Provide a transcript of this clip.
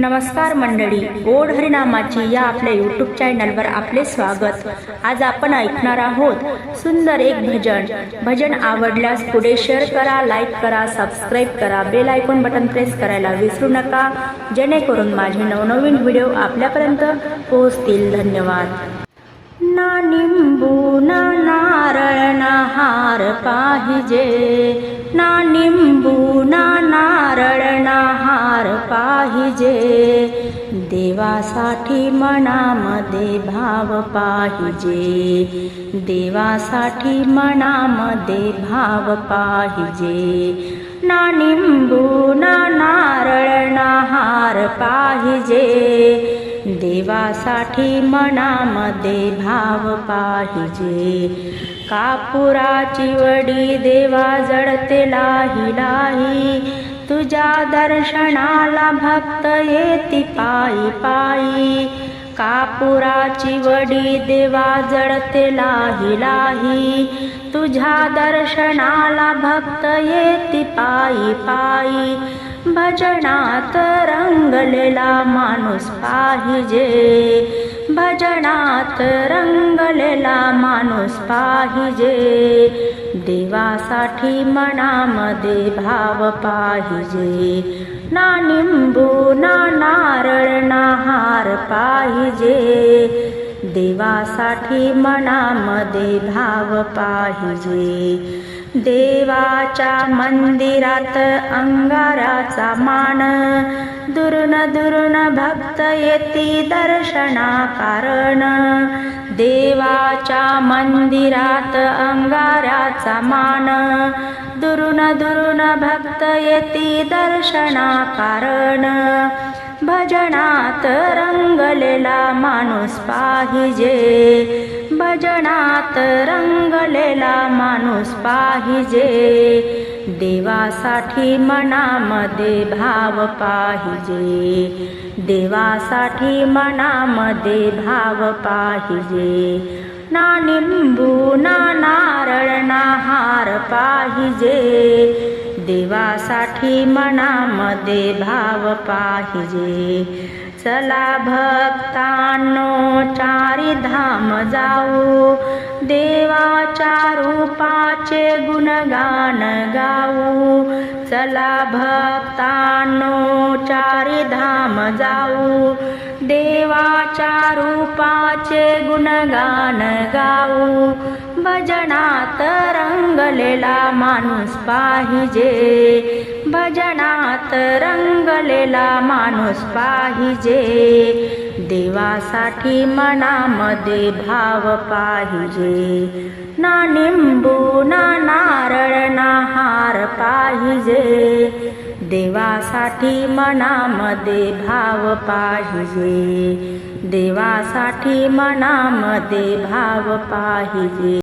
नमस्कार मंडळी गोड हरिनामाची या आपल्या यूट्यूब चॅनलवर आपले स्वागत. आज आपण ऐकणार आहोत सुंदर एक भजन. भजन आवडल्यास पुढे शेअर करा लाईक करा सबस्क्राईब करा बेल आयकॉन बटन प्रेस करायला विसरू नका. जेणेकरून माझे नवनवीन व्हिडिओ आपल्यापर्यंत पोहोचतील. धन्यवाद. ना निंबू ना नारळ ना हार पाहिजे. देवासाठी मनामध्ये भाव पाहिजे. देवासाठी मनामध्ये भाव पाहिजे. ना निंबू ना नारळ ना हार पाहिजे. देवासाठी मनामध्ये भाव पाहिजे. कापुराची वडी देवा जडते लाही लाही तुझ्या दर्शनाला भक्त येती पायी पायी. कापुराची वडी देवा जडते लाही लाही तुझ्या दर्शनाला भक्त येती पायी पायी. भजनात रंगलेला माणूस पाहिजे. भजनात रंगलेला माणूस पाहिजे. देवासाठी मनामध्ये भाव पाहिजे. ना निंबू ना नारळ ना हार पाहिजे. देवासाठी मनामध्ये भाव पाहिजे. देवाच्या मंदिरात अंगाराचा मान. दुर्न दुरून भक्त येती दर्शना कारण देवाच्या मंदिरात अंगाराचा मान. दुरुन दुरून भक्त येती दर्शना कारण भजनात रंगलेला माणूस पाहिजे. भजनात रंगलेला माणूस पाहिजे. देवासाठी मनामध्ये भाव पाहिजे. देवासाठी मनामध्ये भाव पाहिजे. ना निंबू ना नारळ ना हार पाहिजे. देवासाठी मनामध्ये भाव पाहिजे. चला भक्तांनो चारी धाम जाऊ. देवाच्या रूपाचे गुणगान गाऊ. चला भक्तांनो चारी धाम जाऊ. देवाच्या रूपाचे गुणगान गाऊ. भजनात रंगलेला माणूस पाहिजे. भजनात रंगलेला माणूस पाहिजे. देवासाठी मनामध्ये भाव पाहिजे. ना निंबू ना नारळ ना हार पाहिजे. देवासाठी मनामध्ये भाव पाहिजे. देवासाठी मनामध्ये भाव पाहिजे.